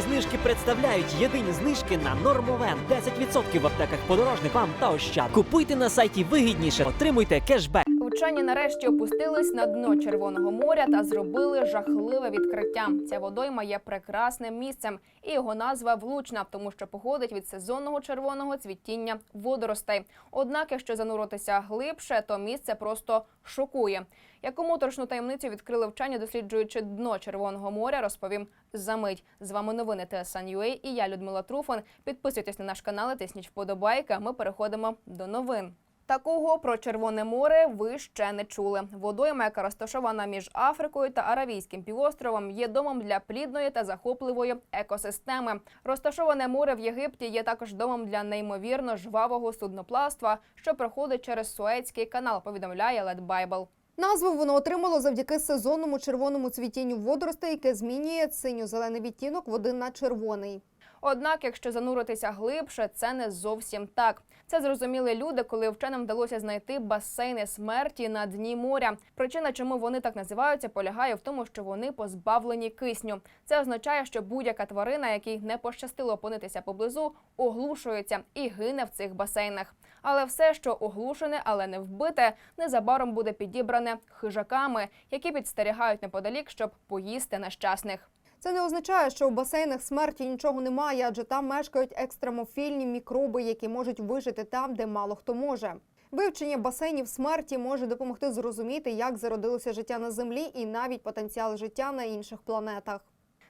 Знижки представляють єдині знижки на Нормовен. 10% в аптеках подорожник вам та ощад. Купуйте на сайті вигідніше, отримуйте кешбек. Вчені нарешті опустились на дно Червоного моря та зробили жахливе відкриття. Ця водойма є прекрасним місцем, і його назва влучна, тому що походить від сезонного червоного цвітіння водоростей. Однак, якщо зануритися глибше, то місце просто шокує. Яку моторошну таємницю відкрили вчені, досліджуючи дно Червоного моря, розповім за мить. З вами новини TSN.ua і я Людмила Труфан. Підписуйтесь на наш канал, тисніть вподобайки. а Ми переходимо до новин. Такого про Червоне море ви ще не чули. Водойма, яка розташована між Африкою та Аравійським півостровом, є домом для плідної та захопливої екосистеми. Розташоване море в Єгипті є також домом для неймовірно жвавого судноплавства, що проходить через Суецький канал. Повідомляє Лед Байбл. Назву воно отримало завдяки сезонному червоному цвітінню водоростей, яке змінює синьо-зелений відтінок води на червоний. Однак, якщо зануритися глибше, це не зовсім так. Це зрозуміли люди, коли вченим вдалося знайти басейни смерті на дні моря. Причина, чому вони так називаються, полягає в тому, що вони позбавлені кисню. Це означає, що будь-яка тварина, якій не пощастило опинитися поблизу, оглушується і гине в цих басейнах. Але все, що оглушене, але не вбите, незабаром буде підібране хижаками, які підстерігають неподалік, щоб поїсти нещасних. Це не означає, що в басейнах смерті нічого немає, адже там мешкають екстремофільні мікроби, які можуть вижити там, де мало хто може. Вивчення басейнів смерті може допомогти зрозуміти, як зародилося життя на землі і навіть потенціал життя на інших планетах.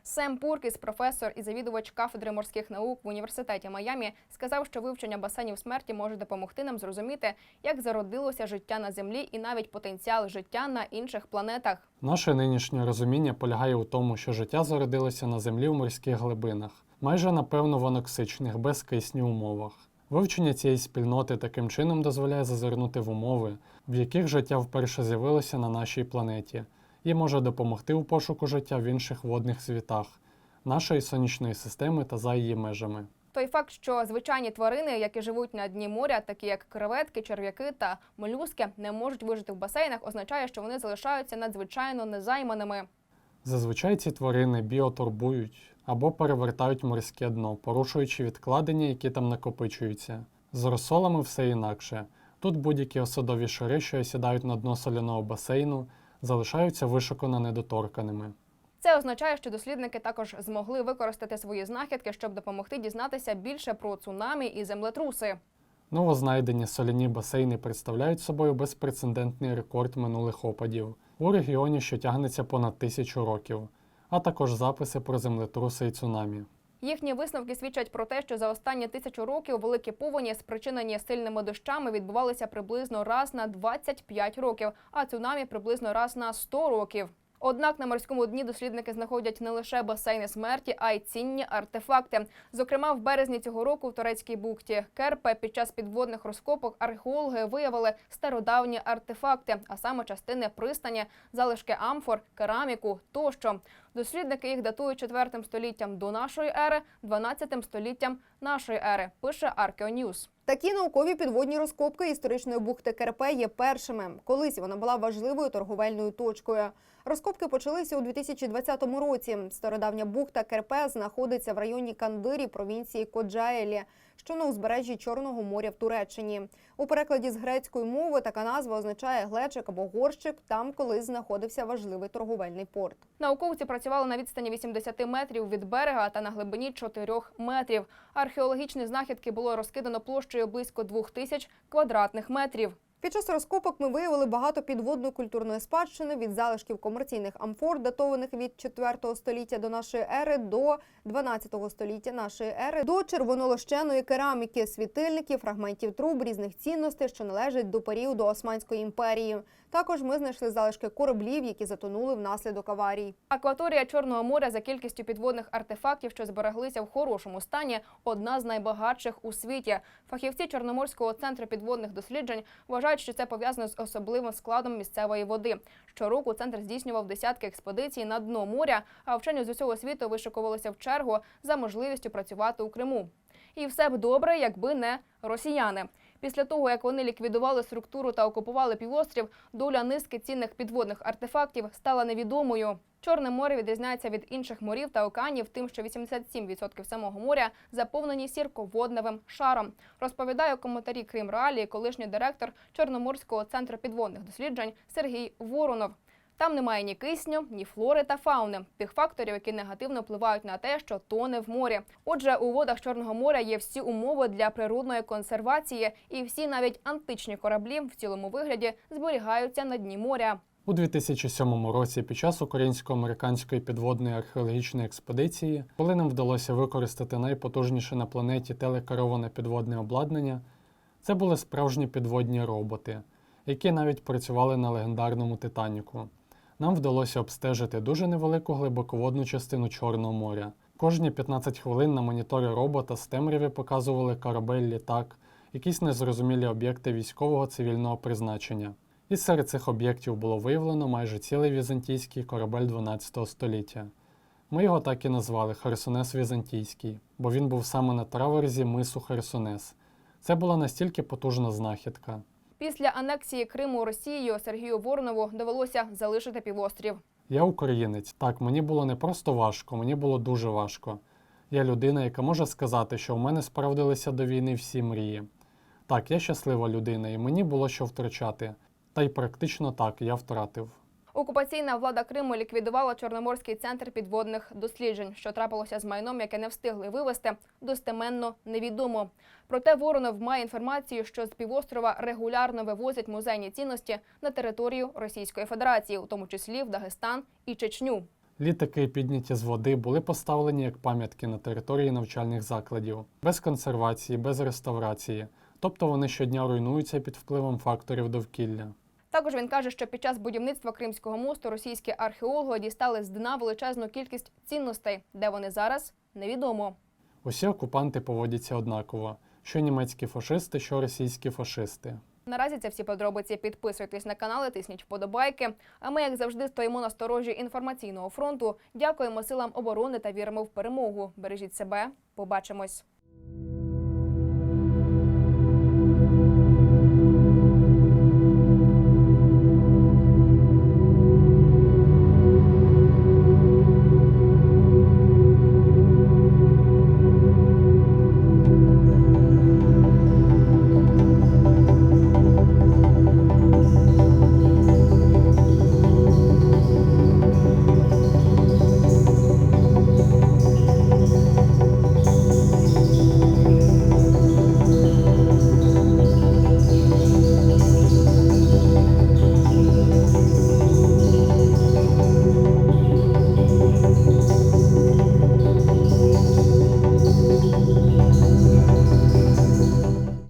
Сем Пуркіс, професор і завідувач кафедри морських наук в університеті Майамі, сказав, що вивчення басейнів смерті може допомогти нам зрозуміти, як зародилося життя на землі і навіть потенціал життя на інших планетах. Наше нинішнє розуміння полягає у тому, що життя зародилося на землі в морських глибинах, майже напевно в аноксичних, без кисню умовах. Вивчення цієї спільноти таким чином дозволяє зазирнути в умови, в яких життя вперше з'явилося на нашій планеті, і може допомогти у пошуку життя в інших водних світах, нашої сонячної системи та за її межами. Той факт, що звичайні тварини, які живуть на дні моря, такі як креветки, черв'яки та молюски, не можуть вижити в басейнах, означає, що вони залишаються надзвичайно незайманими. Зазвичай ці тварини біотурбують або перевертають морське дно, порушуючи відкладення, які там накопичуються. З розсолами все інакше. Тут будь-які осадові шари, що осідають на дно соляного басейну, залишаються вишукано недоторканими. Це означає, що дослідники також змогли використати свої знахідки, щоб допомогти дізнатися більше про цунамі і землетруси. Новознайдені соляні басейни представляють собою безпрецедентний рекорд минулих опадів у регіоні, що тягнеться понад тисячу років, а також записи про землетруси і цунамі. Їхні висновки свідчать про те, що за останні тисячу років великі повені, спричинені сильними дощами, відбувалися приблизно раз на 25 років, а цунамі приблизно раз на 100 років. Однак на морському дні дослідники знаходять не лише басейни смерті, а й цінні артефакти. Зокрема, в березні цього року в турецькій бухті Керпе під час підводних розкопок археологи виявили стародавні артефакти, а саме частини пристані, залишки амфор, кераміку тощо. Дослідники їх датують 4 століттям до нашої ери, 12 століттям нашої ери. Пише Archeonews. Такі наукові підводні розкопки історичної бухти Керпе є першими. Колись вона була важливою торговельною точкою. Розкопки почалися у 2020 році. Стародавня бухта Керпе знаходиться в районі Кандирі провінції Коджаелі, що на узбережжі Чорного моря в Туреччині. У перекладі з грецької мови така назва означає глечик або горщик. Там колись знаходився важливий торговельний порт. Науковці працювали на відстані 80 метрів від берега та на глибині 4 метрів. Археологічні знахідки було розкидано площею близько 2000 квадратних метрів. Під час розкопок ми виявили багато підводної культурної спадщини від залишків комерційних амфор, датованих від 4 століття до нашої ери до 12 століття нашої ери, до червонолощеної кераміки, світильників, фрагментів труб, різних цінностей, що належать до періоду Османської імперії. Також ми знайшли залишки кораблів, які затонули внаслідок аварій. Акваторія Чорного моря за кількістю підводних артефактів, що збереглися в хорошому стані, одна з найбагатших у світі. Фахівці Чорноморського центру підводних досліджень вважають, що це пов'язано з особливим складом місцевої води. Щороку центр здійснював десятки експедицій на дно моря, а вчені з усього світу вишикувалися в чергу за можливістю працювати у Криму. І все б добре, якби не росіяни. Після того, як вони ліквідували структуру та окупували півострів, доля низки цінних підводних артефактів стала невідомою. Чорне море відрізняється від інших морів та океанів тим, що 87% самого моря заповнені сірководневим шаром. Розповідає у коментарі Крим Реалії колишній директор Чорноморського центру підводних досліджень Сергій Воронов. Там немає ні кисню, ні флори та фауни, тих факторів, які негативно впливають на те, що тоне в морі. Отже, у водах Чорного моря є всі умови для природної консервації, і всі навіть античні кораблі в цілому вигляді зберігаються на дні моря. У 2007 році під час українсько-американської підводної археологічної експедиції, коли нам вдалося використати найпотужніше на планеті телекероване підводне обладнання, це були справжні підводні роботи, які навіть працювали на легендарному Титаніку. Нам вдалося обстежити дуже невелику глибоководну частину Чорного моря. Кожні 15 хвилин на моніторі робота з темряви показували корабель, літак, якісь незрозумілі об'єкти військового цивільного призначення. І серед цих об'єктів було виявлено майже цілий візантійський корабель 12 століття. Ми його так і назвали Херсонес Візантійський, бо він був саме на траверзі мису Херсонес. Це була настільки потужна знахідка. Після анексії Криму Росією Сергію Воронову довелося залишити півострів. Я українець. Так, мені було не просто важко, мені було дуже важко. Я людина, яка може сказати, що в мене справдилися до війни всі мрії. Так, я щаслива людина, і мені було що втрачати. Та й практично так я втратив. Окупаційна влада Криму ліквідувала Чорноморський центр підводних досліджень. Що трапилося з майном, яке не встигли вивезти, достеменно невідомо. Проте Воронов має інформацію, що з півострова регулярно вивозять музейні цінності на територію Російської Федерації, у тому числі в Дагестан і Чечню. Літаки, підняті з води, були поставлені як пам'ятки на території навчальних закладів, без консервації, без реставрації. Тобто вони щодня руйнуються під впливом факторів довкілля. Також він каже, що під час будівництва Кримського мосту російські археологи дістали з дна величезну кількість цінностей, де вони зараз невідомо. Усі окупанти поводяться однаково: що німецькі фашисти, що російські фашисти. Наразі це всі подробиці. Підписуйтесь на канали, тисніть вподобайки. А ми, як завжди, стоїмо на сторожі інформаційного фронту. Дякуємо силам оборони та віримо в перемогу. Бережіть себе. Побачимось.